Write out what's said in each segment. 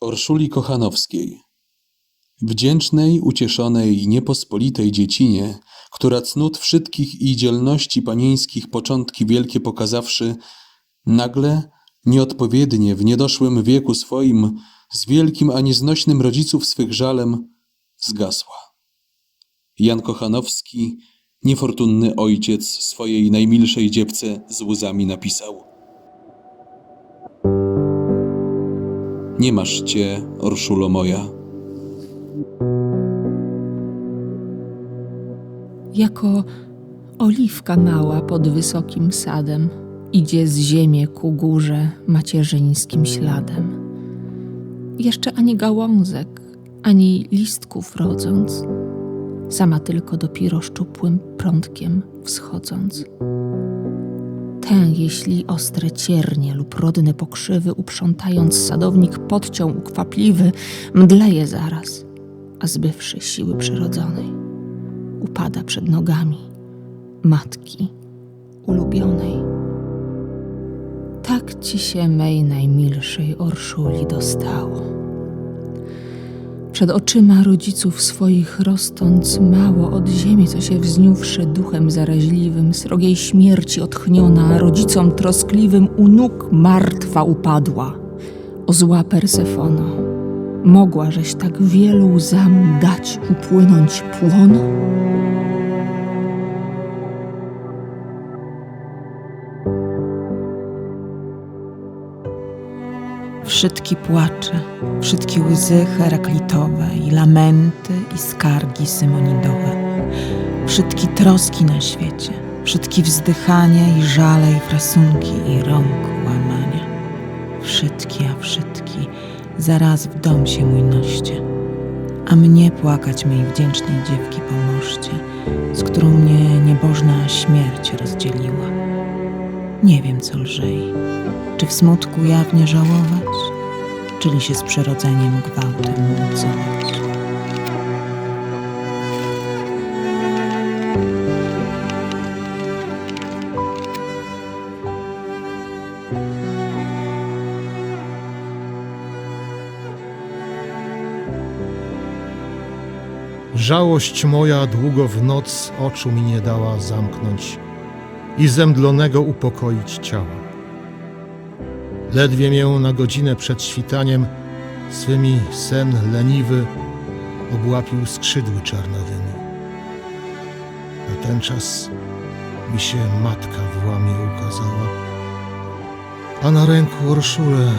Orszuli Kochanowskiej Wdzięcznej, ucieszonej, niepospolitej dziecinie, która cnót wszystkich i dzielności panieńskich początki wielkie pokazawszy, nagle, nieodpowiednie, w niedoszłym wieku swoim, z wielkim, a nieznośnym rodziców swych żalem, zgasła. Jan Kochanowski, niefortunny ojciec swojej najmilszej dziewce z łzami napisał. Nie masz cię, Orszulo moja. Jako oliwka mała pod wysokim sadem idzie z ziemię ku górze macierzyńskim śladem. Jeszcze ani gałązek, ani listków rodząc, sama tylko szczupłym prądkiem wschodząc. Tę, jeśli ostre ciernie lub rodne pokrzywy uprzątając sadownik podciął ukwapliwy, mdleje zaraz, a zbywszy siły przyrodzonej upada przed nogami matki ulubionej. Tak ci się mej najmilszej Orszuli dostało. Przed oczyma rodziców swoich rosnąc mało od ziemi, co się wzniówszy duchem zaraźliwym, srogiej śmierci otchniona, rodzicom troskliwym u nóg martwa upadła. O zła Persefono, mogłażeś tak wielu łzam dać upłynąć płono? Wszystkie płacze, wszystkie łzy heraklitowe i lamenty i skargi symonidowe, wszystkie troski na świecie, wszystkie wzdychania i żale i frasunki i rąk łamania. Wszystkie, a wszystkie, zaraz w dom się mój noście, a mnie płakać mej wdzięcznej dziewki pomożcie, z którą mnie niebożna śmierć rozdzieliła. Nie wiem, co lżej, czy w smutku jawnie żałować, czyli się z przyrodzeniem gwałtem mocować. Żałość moja długo w noc oczu mi nie dała zamknąć i zemdlonego upokoić ciała. Ledwie mię na godzinę przed świtaniem swymi sen leniwy obłapił skrzydły czarnowymi. Na ten czas mi się matka w łamie ukazała, a na ręku Orszulę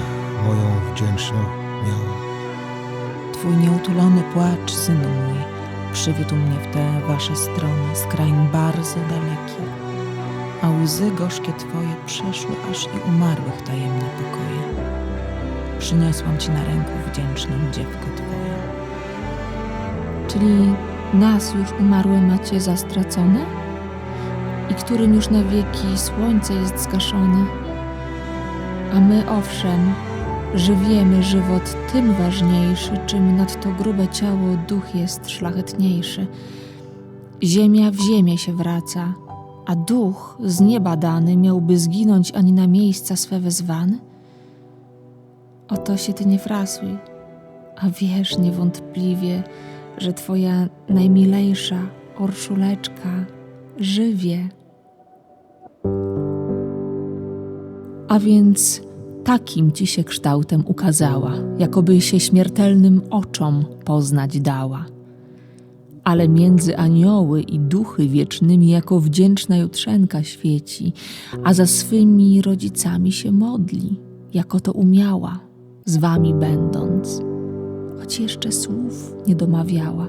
moją wdzięczną miała. Twój nieutulony płacz, synu mój, przywiódł mnie w te wasze strony z krain bardzo dalekich, a łzy gorzkie twoje przeszły aż i umarłych tajemne pokoje. Przyniosłam ci na ręku wdzięczną dziewkę twoją. Czyli nas już umarłe macie za stracone? I którym już na wieki słońce jest zgaszone? A my owszem, żywiemy żywot tym ważniejszy, czym nadto grube ciało duch jest szlachetniejszy. Ziemia w ziemię się wraca, a duch z nieba dany miałby zginąć ani na miejsca swe wezwany? Oto się ty nie frasuj, a wiesz niewątpliwie, że twoja najmilejsza orszuleczka żywie. A więc takim ci się kształtem ukazała, jakoby się śmiertelnym oczom poznać dała. Ale między anioły i duchy wiecznymi jako wdzięczna jutrzenka świeci, a za swymi rodzicami się modli, jako to umiała, z wami będąc choć jeszcze słów nie domawiała.